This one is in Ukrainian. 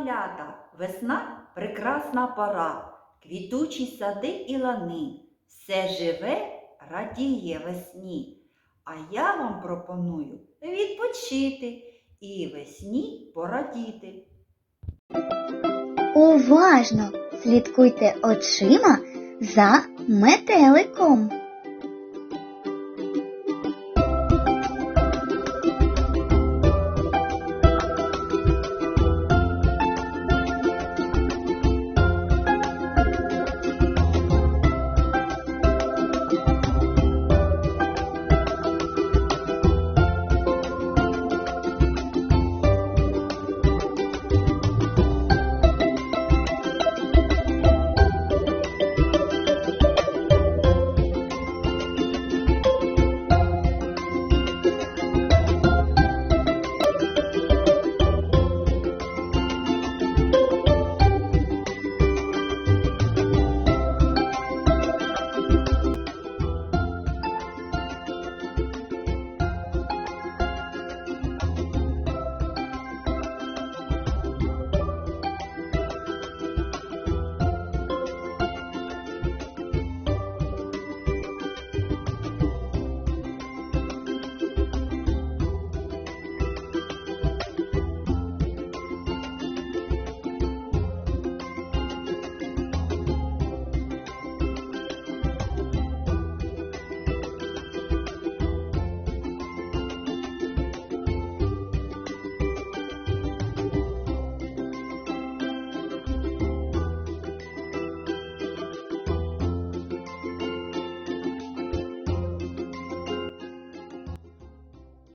малята, весна прекрасна пора, квітучі сади і лани, все живе, радіє весні. А я вам пропоную відпочити і весні порадіти. Уважно слідкуйте очима за метеликом.